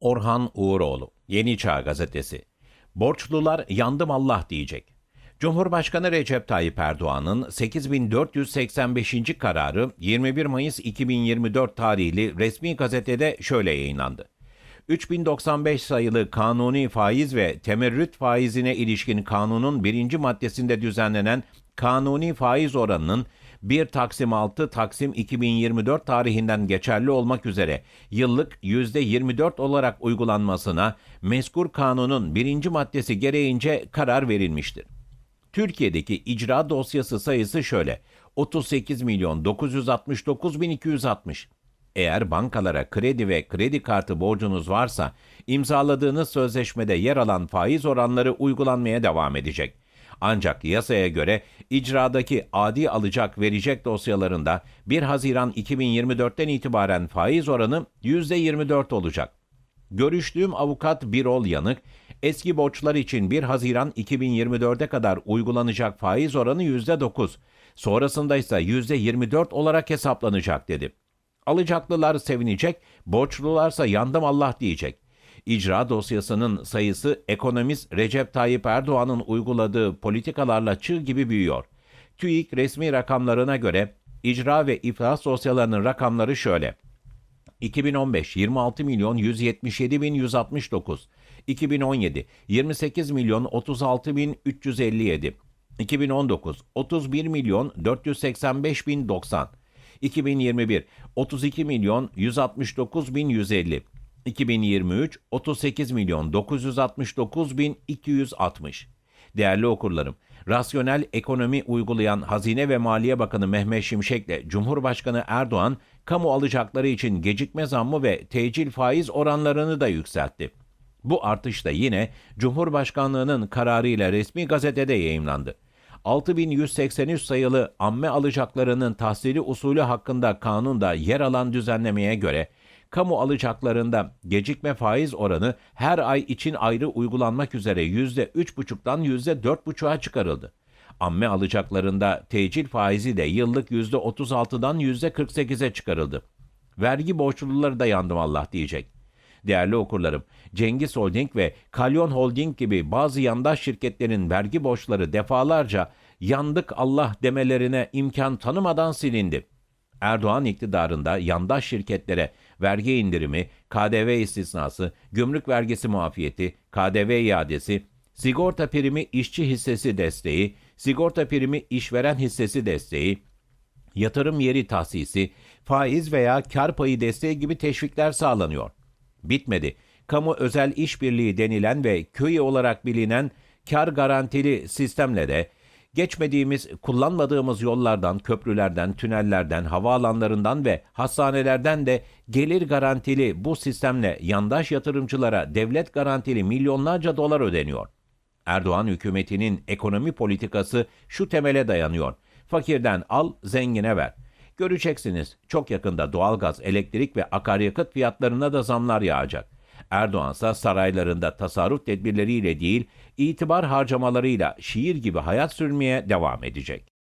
Orhan Uğuroğlu, Yeni Çağ Gazetesi. Borçlular yandım Allah diyecek. Cumhurbaşkanı Recep Tayyip Erdoğan'ın 8485. kararı 21 Mayıs 2024 tarihli resmi gazetede şöyle yayınlandı. 3095 sayılı kanuni faiz ve temerrüt faizine ilişkin kanunun birinci maddesinde düzenlenen kanuni faiz oranının 1 Taksim 6 Taksim 2024 tarihinden geçerli olmak üzere yıllık %24 olarak uygulanmasına mezkur kanunun birinci maddesi gereğince karar verilmiştir. Türkiye'deki icra dosyası sayısı şöyle. 38 milyon 969 bin 260. Eğer bankalara kredi ve kredi kartı borcunuz varsa, imzaladığınız sözleşmede yer alan faiz oranları uygulanmaya devam edecek. Ancak yasaya göre icradaki adi alacak verecek dosyalarında 1 Haziran 2024'ten itibaren faiz oranı %24 olacak. Görüştüğüm avukat Birol Yanık, eski borçlar için 1 Haziran 2024'e kadar uygulanacak faiz oranı %9, sonrasında ise %24 olarak hesaplanacak dedi. Alacaklılar sevinecek, borçlularsa yandım Allah diyecek. İcra dosyasının sayısı ekonomist Recep Tayyip Erdoğan'ın uyguladığı politikalarla çığ gibi büyüyor. TÜİK resmi rakamlarına göre icra ve iflas dosyalarının rakamları şöyle. 2015 26 milyon 177 bin 169, 2017 28 milyon 36 bin 357, 2019 31 milyon 485 bin 90, 2021 32 milyon 169 bin 150, 2023 38 milyon 969 bin 260. Değerli okurlarım, rasyonel ekonomi uygulayan Hazine ve Maliye Bakanı Mehmet Şimşek'le Cumhurbaşkanı Erdoğan, kamu alacakları için gecikme zammı ve tecil faiz oranlarını da yükseltti. Bu artış da yine Cumhurbaşkanlığının kararıyla resmi gazetede yayımlandı. 6183 sayılı amme alacaklarının tahsili usulü hakkında kanunda yer alan düzenlemeye göre kamu alacaklarında gecikme faiz oranı her ay için ayrı uygulanmak üzere %3,5'dan %4,5'a çıkarıldı. Amme alacaklarında tecil faizi de yıllık %36'dan %48'e çıkarıldı. Vergi borçluları da yandım Allah diyecek. Değerli okurlarım, Cengiz Holding ve Kalyon Holding gibi bazı yandaş şirketlerin vergi borçları defalarca yandık Allah demelerine imkan tanımadan silindi. Erdoğan iktidarında yandaş şirketlere vergi indirimi, KDV istisnası, gümrük vergisi muafiyeti, KDV iadesi, sigorta primi işçi hissesi desteği, sigorta primi işveren hissesi desteği, yatırım yeri tahsisi, faiz veya kar payı desteği gibi teşvikler sağlanıyor. Bitmedi. Kamu özel işbirliği denilen ve köy olarak bilinen kar garantili sistemle de geçmediğimiz, kullanmadığımız yollardan, köprülerden, tünellerden, havaalanlarından ve hastanelerden de gelir garantili bu sistemle yandaş yatırımcılara devlet garantili milyonlarca dolar ödeniyor. Erdoğan hükümetinin ekonomi politikası şu temele dayanıyor. Fakirden al, zengine ver. Göreceksiniz çok yakında doğalgaz, elektrik ve akaryakıt fiyatlarına da zamlar yağacak. Erdoğan ise saraylarında tasarruf tedbirleriyle değil, itibar harcamalarıyla şiir gibi hayat sürmeye devam edecek.